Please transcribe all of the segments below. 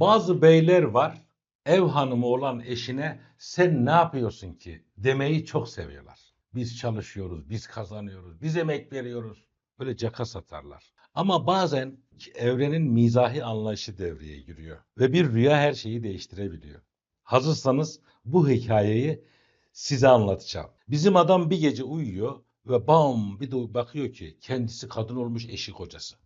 Bazı beyler var ev hanımı olan eşine sen ne yapıyorsun ki demeyi çok seviyorlar. Biz çalışıyoruz, biz kazanıyoruz, biz emek veriyoruz. Böyle caka satarlar. Ama bazen evrenin mizahi anlayışı devreye giriyor. Ve bir rüya her şeyi değiştirebiliyor. Hazırsanız bu hikayeyi size anlatacağım. Bizim adam bir gece uyuyor ve bam bir de bakıyor ki kendisi kadın olmuş eşi kocası.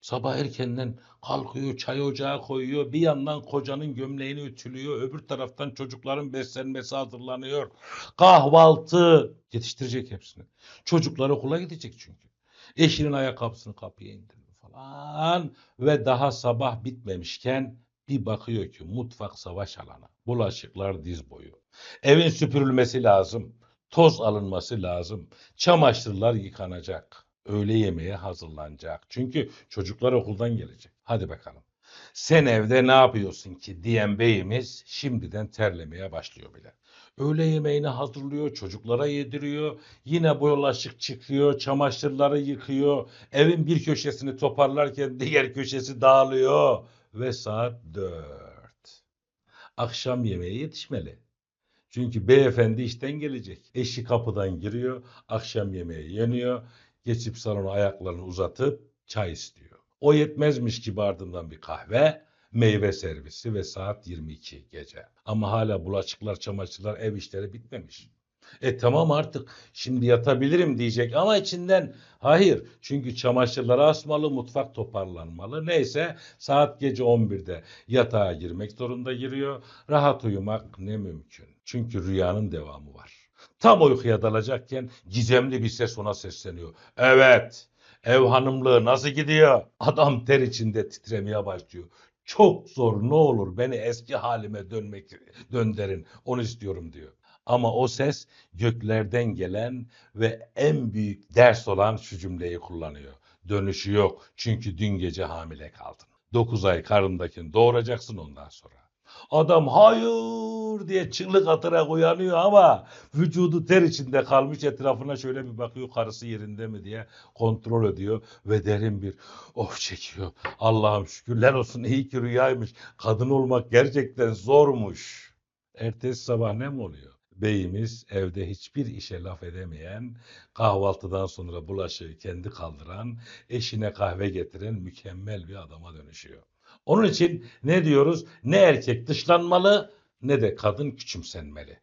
Sabah erkenden kalkıyor, çay ocağı koyuyor. Bir yandan kocanın gömleğini ütülüyor. Öbür taraftan çocukların beslenmesi hazırlanıyor. Kahvaltı yetiştirecek hepsini. Çocuklar okula gidecek çünkü. Eşinin ayakkabısını kapıya indiriyor falan. Ve daha sabah bitmemişken bir bakıyor ki mutfak savaş alanı. Bulaşıklar diz boyu. Evin süpürülmesi lazım. Toz alınması lazım. Çamaşırlar yıkanacak. Öğle yemeğe hazırlanacak. Çünkü çocuklar okuldan gelecek. Hadi bakalım. Sen evde ne yapıyorsun ki diyen beyimiz şimdiden terlemeye başlıyor bile. Öğle yemeğini hazırlıyor, çocuklara yediriyor. Yine bulaşık çıkıyor, çamaşırları yıkıyor. Evin bir köşesini toparlarken diğer köşesi dağılıyor. Ve saat dört. Akşam yemeği yetişmeli. Çünkü beyefendi işten gelecek. Eşi kapıdan giriyor, akşam yemeği yeniyor. Geçip salona ayaklarını uzatıp çay istiyor. O yetmezmiş gibi ardından bir kahve, meyve servisi ve saat 22 gece. Ama hala bulaşıklar, çamaşırlar, ev işleri bitmemiş. E tamam artık şimdi yatabilirim diyecek ama içinden hayır. Çünkü çamaşırları asmalı, mutfak toparlanmalı. Neyse saat gece 11'de yatağa girmek zorunda giriyor. Rahat uyumak ne mümkün. Çünkü rüyanın devamı var. Tam uykuya dalacakken gizemli bir ses ona sesleniyor. Evet, ev hanımlığı nasıl gidiyor? Adam ter içinde titremeye başlıyor. Çok zor ne olur beni eski halime dönmek döndürün onu istiyorum diyor. Ama o ses göklerden gelen ve en büyük ders olan şu cümleyi kullanıyor. Dönüşü yok çünkü dün gece hamile kaldın. 9 ay karındakini doğuracaksın ondan sonra. Adam hayır diye çığlık atarak uyanıyor ama vücudu ter içinde kalmış etrafına şöyle bir bakıyor karısı yerinde mi diye kontrol ediyor ve derin bir of çekiyor. Allah'ım şükürler olsun iyi ki rüyaymış. Kadın olmak gerçekten zormuş. Ertesi sabah ne mi oluyor? Beyimiz evde hiçbir işe laf edemeyen, kahvaltıdan sonra bulaşığı kendi kaldıran, eşine kahve getiren mükemmel bir adama dönüşüyor. Onun için ne diyoruz? Ne erkek dışlanmalı ne de kadın küçümsenmeli.